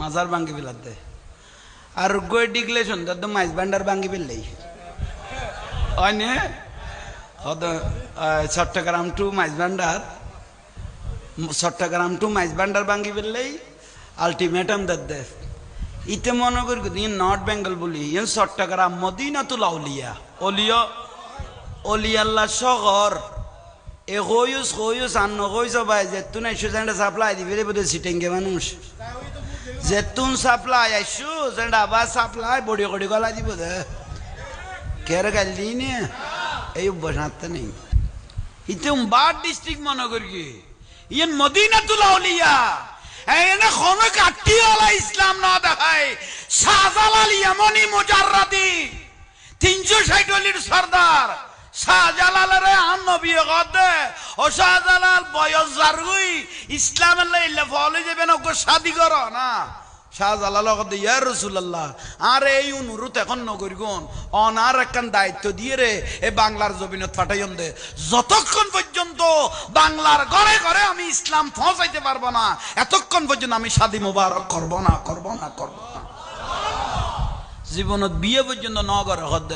মাজার ভাঙ্গি পেলার দে আর গই ডিগলে সুন্দর তো মাইজ ভান্ডার ভাঙ্গি পেললেই অনে চট্টগ্রাম টু মাইজ ভান্ডার। চট্টগ্রাম টু মাইজ ভান্ডার ভাঙ্গি পেললেই আলটিমেটাম দে। ইতে মনে করি নর্থ বেঙ্গল বলি ইয়ে চট্টগ্রাম মদিনাতুল আউলিয়া। অলিয়া অলিয়াল্লাহ শহর। এ হইউস হইউস আন্ন হইস ভাই যেতুন আইসু সেন্টা সাপ্লাই দিবে রে বোধ সিটেঙ্গে মানুষ। যেতুন সাপ্লাই, আইসু সেন্টা আবার সাপ্লাই, বড়ি কড়ি গলা দিব দে। কেরে গালি নে এই হাতে নেই। ইতে উম্বার ডিস্ট্রিক্ট মনে করি কি? ইয়ে মদিনাতুল আউলিয়া। এনে কোন কাটিওয়ালা ইসলাম না দেখায় শাহজালাল ইয়ামনি মুজাররাদি। তিনশো ষাট অলির সর্দার। শাহজালালের আম নবী গদে ও শাহজালাল বয়স জারগুই। ইসলামের লাইলে ফলে যাবে শাদি করো, না। এই এখন দায়িত্ব দে। যতক্ষণ পর্যন্ত বাংলার ঘরে ঘরে আমি ইসলাম পৌঁছাইতে পারব না, এতক্ষণ পর্যন্ত আমি শাদি মোবারক করব না করব না করব না। জীবনত বিয়ে পর্যন্ত নগর হদ